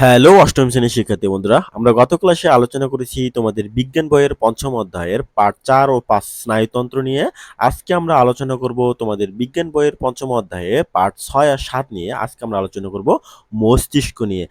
Hello, অষ্টম শ্রেণির শিক্ষার্থী বন্ধুরা, আমরা গত ক্লাসে আলোচনা করেছি তোমাদের বিজ্ঞান বইয়ের পঞ্চম অধ্যায়ের পাঠ চার ও পাঁচ স্নায়ুতন্ত্র নিয়ে। আজকে আমরা আলোচনা করব তোমাদের বিজ্ঞান বইয়ের পঞ্চম অধ্যায়ে পাঠ ছয় আর সাত নিয়ে। আজকে আমরা আলোচনা করব মস্তিষ্ক নিয়ে।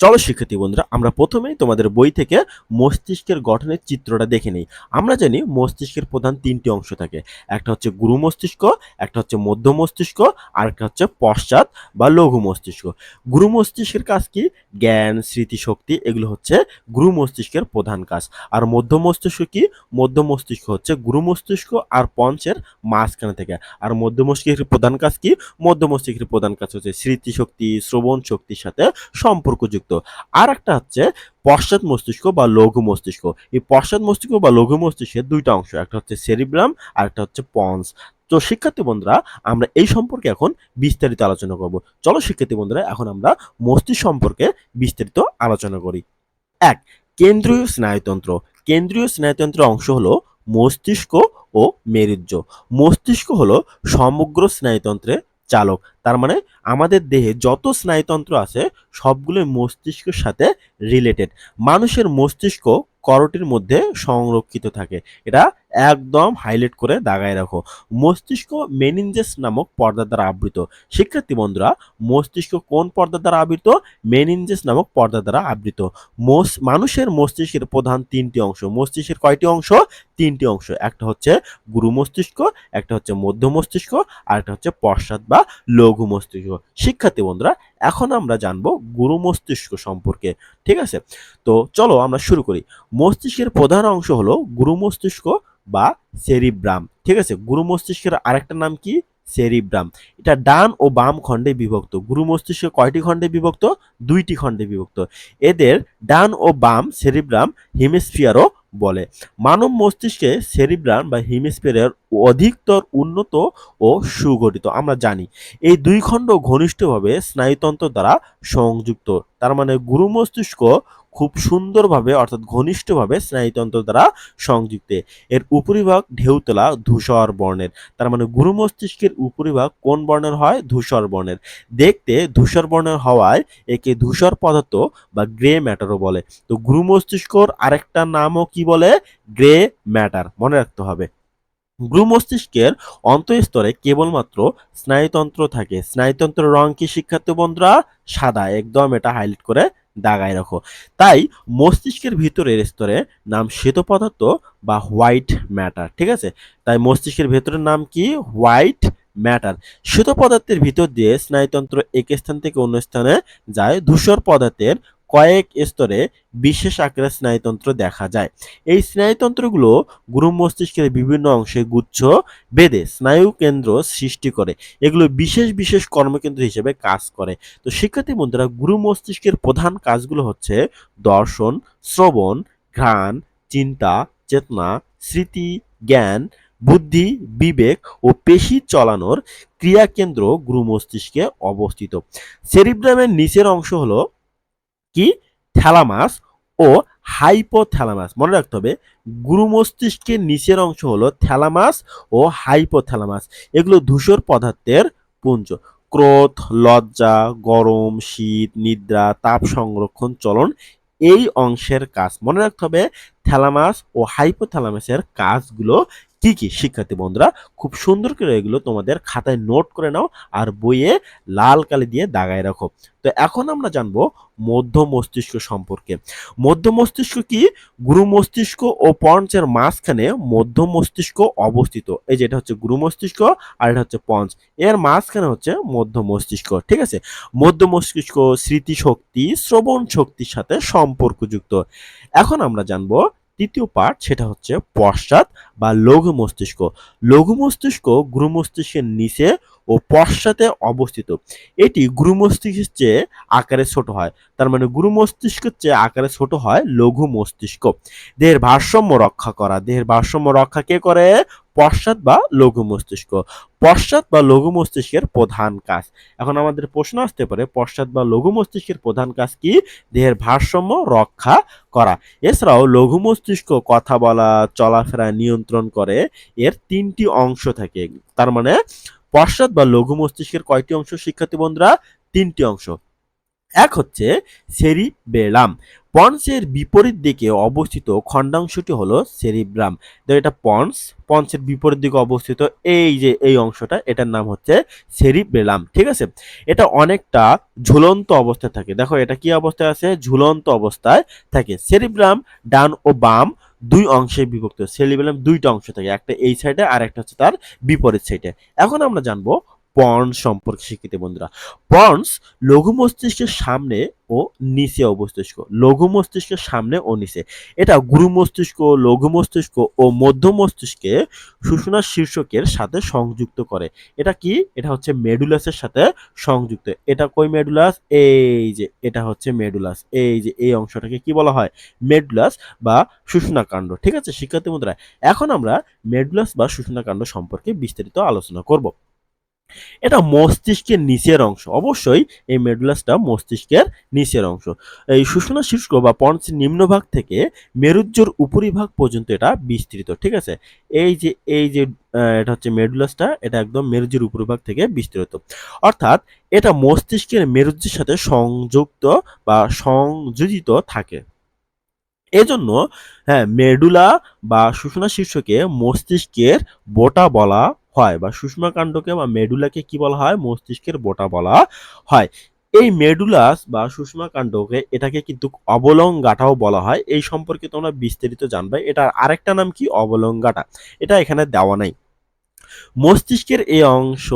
চলো শিক্ষার্থী বন্ধুরা, আমরা প্রথমেই তোমাদের বই থেকে মস্তিষ্কের গঠনের চিত্রটা দেখে নিই। আমরা জানি মস্তিষ্কের প্রধান তিনটি অংশ থাকে। একটা হচ্ছে গুরু মস্তিষ্ক, একটা হচ্ছে মধ্য মস্তিষ্ক, আর একটা হচ্ছে পশ্চাৎ বা লঘু মস্তিষ্ক। গুরু মস্তিষ্কের কাজ কি? জ্ঞান স্মৃতিশক্তি এগুলো হচ্ছে গুরু মস্তিষ্কের প্রধান কাজ। আর মধ্য মস্তিষ্ক কি? মধ্য মস্তিষ্ক হচ্ছে গুরু মস্তিষ্ক আর পঞ্চের মাঝখানে থেকে। আর মধ্য মস্তিষ্কের প্রধান কাজ কি? মধ্য মস্তিষ্কের প্রধান কাজ হচ্ছে স্মৃতিশক্তি শ্রবণ শক্তির সাথে সম্পর্কযুক্ত। আর একটা হচ্ছে পশ্চাৎ মস্তিষ্ক বা লঘু মস্তিষ্ক। এই পশ্চাৎ মস্তিষ্ক বা লঘু মস্তিষ্কের দুইটা অংশ, একটা হচ্ছে সেরিব্রাম আর একটা হচ্ছে পন্স। তো শিক্ষার্থী বন্ধুরা, আমরা এই সম্পর্কে এখন বিস্তারিত আলোচনা করব। চলো শিক্ষার্থী বন্ধুরা, এখন আমরা মস্তিষ্ক সম্পর্কে বিস্তারিত আলোচনা করি। এক, কেন্দ্রীয় স্নায়ুতন্ত্র। কেন্দ্রীয় স্নায়ুতন্ত্রের অংশ হলো মস্তিষ্ক ও মেরুজ্জ। মস্তিষ্ক হলো সমগ্র স্নায়ুতন্ত্রের চালক। তার মানে আমাদের দেহে যত স্নায়ুতন্ত্র আছে, সবগুলোই মস্তিষ্কের সাথে রিলেটেড মানুষের মস্তিষ্ক করটির মধ্যে সংরক্ষিত থাকে। এটা একদম হাইলাইট করে দাগায় রাখো। মস্তিষ্ক মেনিনজেস নামক পর্দা দ্বারা আবৃত। শিক্ষার্থী বন্ধুরা, মস্তিষ্ক কোন পর্দা দ্বারা আবৃত? মেনিনজেস নামক পর্দা দ্বারা আবৃত। মানুষের মস্তিষ্কের প্রধান তিনটি অংশ। মস্তিষ্কের কয়টি অংশ? তিনটি অংশ, একটা হচ্ছে গুরু মস্তিষ্ক, একটা হচ্ছে মধ্য মস্তিষ্ক, আর একটা হচ্ছে পশ্চাৎ বা লঘু মস্তিষ্ক। শিক্ষার্থী বন্ধুরা, এখন আমরা জানব গুরু মস্তিষ্ক সম্পর্কে, ঠিক আছে? তো চলো আমরা শুরু করি। মস্তিষ্কের প্রধান অংশ হলো গুরু মস্তিষ্ক বা সেরিব্রাম, ঠিক আছে? গুরু মস্তিষ্কের আরেকটা নাম কি? সেরিব্রাম। এটা ডান ও বাম খণ্ডে বিভক্ত। গুরু মস্তিষ্ক কয়টি খণ্ডে বিভক্ত? দুইটি খণ্ডে বিভক্ত। এদের ডান ও বাম সেরিব্রাম, হিমিস্ফিয়ারও বলে। মানব মস্তিষ্কে সেরিব্রাম বা হিমিস্ফিয়ার অধিকতর উন্নত ও সুগঠিত, আমরা জানি। এই দুই খণ্ড ঘনিষ্ঠভাবে স্নায়ুতন্ত্র দ্বারা সংযুক্ত। তার মানে গুরু মস্তিষ্ক খুব সুন্দরভাবে, অর্থাৎ ঘনিষ্ঠভাবে স্নায়ুতন্ত্র দ্বারা সংযুক্ত। এর উপরিভাগ ঢেউতলা, ধূসর বর্ণের। তার মানে গুরু মস্তিষ্কের উপরিভাগ কোন বর্ণের হয়? ধূসর বর্ণের। দেখতে ধূসর বর্ণের হওয়ায় একে ধূসর পদার্থ বা গ্রে ম্যাটারও বলে। তো গুরু মস্তিষ্কর আরেকটা নামও কি বলে? Grey matter. মনে রাখতে হবে। গ্রু মস্তিষ্কের অন্তঃস্তরে কেবলমাত্র স্নায়ুতন্ত্র থাকে। স্নায়ুতন্ত্রের রং কি, শিক্ষার্থী বন্ধুরা? সাদা। একদম এটা হাইলাইট করে দাগায় রাখো। তাই মস্তিষ্কের ভিতরের স্তরে নাম শ্বেত পদার্থ বা হোয়াইট ম্যাটার ঠিক আছে? তাই মস্তিষ্কের ভেতরের নাম কি? হোয়াইট ম্যাটার শ্বেত পদার্থের ভিতর দিয়ে স্নায়ুতন্ত্র এক স্থান থেকে অন্য স্থানে যায়। ধূসর পদার্থের কয়েক স্তরে বিশেষ আকারের স্নায়ুতন্ত্র দেখা যায়। এই স্নায়ুতন্ত্রগুলো গুরু মস্তিষ্কের বিভিন্ন অংশে গুচ্ছ বেঁধে স্নায়ু কেন্দ্র সৃষ্টি করে। এগুলো বিশেষ বিশেষ কর্মকেন্দ্র হিসেবে কাজ করে। তো শিক্ষার্থী বন্ধুরা, গুরু মস্তিষ্কের প্রধান কাজগুলো হচ্ছে দর্শন, শ্রবণ, ঘ্রাণ, চিন্তা, চেতনা, স্মৃতি, জ্ঞান, বুদ্ধি, বিবেক ও পেশি চলানোর ক্রিয়াকেন্দ্র গুরু মস্তিষ্কে অবস্থিত। সেরিব্রামের নিচের অংশ হলো কি? থ্যালামাস ও হাইপোথ্যালামাস মনে রাখতে হবে, গুরু মস্তিষ্কের নিচের অংশ হলো থ্যালামাস ও হাইপোথ্যালামাস এগুলো ধূসর পদার্থের পুঞ্জ। ক্রোধ, লজ্জা, গরম, শীত, নিদ্রা, তাপ সংরক্ষণ, চলন, এই অংশের কাজ। মনে রাখতে হবে থ্যালামাস ও হাইপোথ্যালামাসের কাজগুলো কি কি? শিক্ষার্থী বন্ধুরা, খুব সুন্দর করে এগুলো তোমাদের খাতায় নোট করে নাও আর বইয়ে লাল কালি দিয়ে দাগায় রাখো। তো এখন আমরা জানব মধ্য মস্তিষ্ক সম্পর্কে। মধ্য মস্তিষ্ক কি? গুরু মস্তিষ্ক ও পঞ্চের মাঝখানে মধ্য মস্তিষ্ক অবস্থিত। এই যে এটা হচ্ছে গুরু মস্তিষ্ক আর এটা হচ্ছে পঞ্চ। এর মাঝখানে হচ্ছে মধ্য মস্তিষ্ক, ঠিক আছে? মধ্য মস্তিষ্ক স্মৃতিশক্তি শ্রবণ শক্তির সাথে সম্পর্কযুক্ত। এখন আমরা জানব তৃতীয় পার্ট সেটা হচ্ছে পশ্চাৎ বা লঘু মস্তিষ্ক। লঘু মস্তিষ্ক গুরু মস্তিষ্কের নিচে ও পশ্চাতে অবস্থিত। এটি গুরু মস্তিষ্কের চেয়ে আকারে ছোট হয়। তার মানে গুরু মস্তিষ্কের চেয়ে আকারে ছোট হয় লঘু মস্তিষ্ক। দেহের ভারসাম্য রক্ষা করা। দেহের ভারসাম্য রক্ষা কে করে? পশ্চাৎ বা লঘু মস্তিষ্ক। পশ্চাৎ বা লঘু মস্তিষ্কের প্রধান কাজ। এখন আমাদের প্রশ্ন আসতে পারে, পশ্চাৎ বা লঘু মস্তিষ্কের প্রধান কাজ কি? দেহের ভারসাম্য রক্ষা করা। এছাড়াও লঘু মস্তিষ্ক কথা বলা, চলাফেরা নিয়ন্ত্রণ করে, এর তিনটি অংশ থাকে। তার মানে পশ্চাৎ বা লঘু মস্তিষ্কের কয়টি অংশ? শিক্ষার্থী বন্ধুরা, তিনটি অংশ। এক হচ্ছে সেরিবেলাম পন্সের বিপরীত দিকে অবস্থিত খণ্ডাংশটি হলো সেরিব্রাম। তো এটা পন্স, পন্সের বিপরীত দিকে অবস্থিত এই যে, এই অংশটা, এটার নাম হচ্ছে সেরিবেলাম ঠিক আছে? এটা অনেকটা ঝুলন্ত অবস্থায় থাকে। দেখো, এটা কি অবস্থায় আছে? ঝুলন্ত অবস্থায় থাকে। সেরিব্রাম ডান ও বাম দুই অংশে বিভক্ত। সেরিবেলাম দুইটা অংশ থাকে, একটা এই সাইডে আর একটা হচ্ছে তার বিপরীত সাইডে এখন আমরা জানব পন্স সম্পর্কে শিক্ষিত বন্ধুরা। পন্স লঘু মস্তিষ্কের সামনে ও নিচে অবস্তিষ্ক লঘু মস্তিষ্কের সামনে ও নিচে। এটা গুরু মস্তিষ্ক, লঘু মস্তিষ্ক ও মধ্য মস্তিষ্কে সুষুনার শীর্ষকের সাথে সংযুক্ত করে। এটা কি? এটা হচ্ছে মেডুলাসের সাথে সংযুক্ত। এটা কই মেডুলাস? এই যে, এটা হচ্ছে মেডুলাস। এই যে, এই অংশটাকে কি বলা হয়? মেডুলাস বা সুষুনা কাণ্ড। ঠিক আছে, শিক্ষার্থী বন্ধুরা, এখন আমরা মেডুলাস বা সুষুনা কাণ্ড সম্পর্কে বিস্তারিত আলোচনা করব। এটা মস্তিষ্কের নিচের অংশ। অবশ্যই এই মেডুলাসটা মস্তিষ্কের নিচের অংশ। এই সুষুনা শীর্ষ বা পন্সের নিম্নভাগ থেকে মেরুজ্জোর উপরিভাগ পর্যন্ত এটা বিস্তৃত, ঠিক আছে? এই যে এই যে এটা হচ্ছে মেডুলাসটা, এটা একদম মেরুজ্জোর উপরিভাগ থেকে বিস্তৃত। অর্থাৎ এটা মস্তিষ্কের মেরুজ্জের সাথে সংযুক্ত বা সংযোজিত থাকে। এজন্য হ্যাঁ মেডুলা বা সুষুনা শীর্ষকে মস্তিষ্কের বোটা বলা হয় বা সুষমা কাণ্ডকে বা মেডুলাকে কি বলা হয়? মস্তিষ্কের বোটা বলা হয়। এই মেডুলাস বা সুষমা কাণ্ডকে এটাকে কিন্তু অবলঙ্গাটাও বলা হয়। এই সম্পর্কে তোমরা বিস্তারিত জানবে। এটার আরেকটা নাম কি? অবলঙ্গাটা। এটা এখানে দেওয়া নাই। মস্তিষ্কের এই অংশ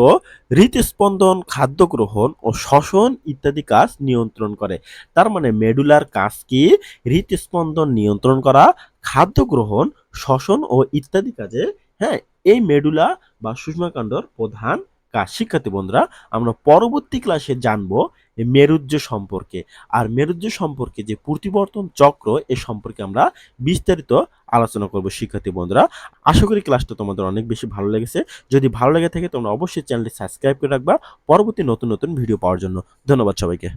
হৃদস্পন্দন খাদ্য গ্রহণ ও শ্বসন ইত্যাদি কাজ নিয়ন্ত্রণ করে। তার মানে মেডুলার কাজ কি? হৃদস্পন্দন নিয়ন্ত্রণ করা খাদ্য গ্রহণ শ্বসন ও ইত্যাদি কাজে। হ্যাঁ এই মেডুলা বা সুষমাকাণ্ডর প্রধান কাজ। শিক্ষার্থী বন্ধুরা, আমরা পরবর্তী ক্লাসে জানব মেরুজ্জ সম্পর্কে। আর মেরুজ্জ সম্পর্কে যে প্রতিবর্তন চক্র, এ সম্পর্কে আমরা বিস্তারিত আলোচনা করব শিক্ষার্থী বন্ধুরা। আশা করি ক্লাসটা তোমাদের অনেক বেশি ভালো লেগেছে। যদি ভালো লেগে থাকে তোমরা অবশ্যই চ্যানেলটি সাবস্ক্রাইব করে রাখবা। পরবর্তী নতুন নতুন ভিডিও পাওয়ার জন্য। ধন্যবাদ সবাইকে।